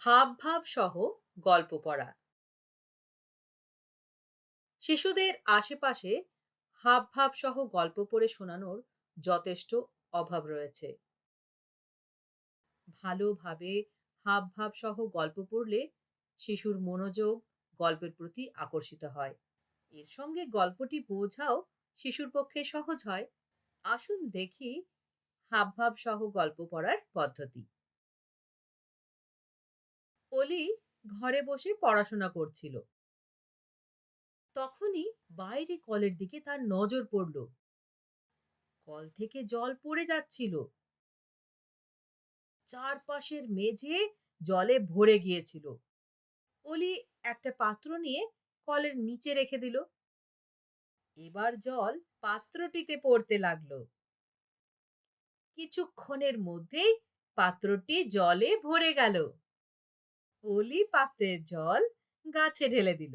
হাবভাব সহ গল্প পড়া। শিশুদের আশেপাশে হাবভাব সহ গল্প পড়ে শোনানোর যথেষ্ট অভাব রয়েছে। ভালোভাবে হাবভাব সহ গল্প পড়লে শিশুর মনোযোগ গল্পের প্রতি আকর্ষিত হয়। এর সঙ্গে গল্পটি বোঝাও শিশুর পক্ষে সহজ হয়। আসুন দেখি হাবভাব সহ গল্প পড়ার পদ্ধতি। অলি ঘরে বসে পড়াশোনা করছিল। তখনই বাইরে কলের দিকে তার নজর পড়ল। কল থেকে জল পড়ে যাচ্ছিল। চারপাশের মেঝে জলে ভরে গিয়েছিল। অলি একটা পাত্র নিয়ে কলের নিচে রেখে দিল। এবার জল পাত্রটিতে পড়তে লাগল। কিছুক্ষণের মধ্যেই পাত্রটি জলে ভরে গেল। অলি পাত্রের জল গাছে ঢেলে দিল।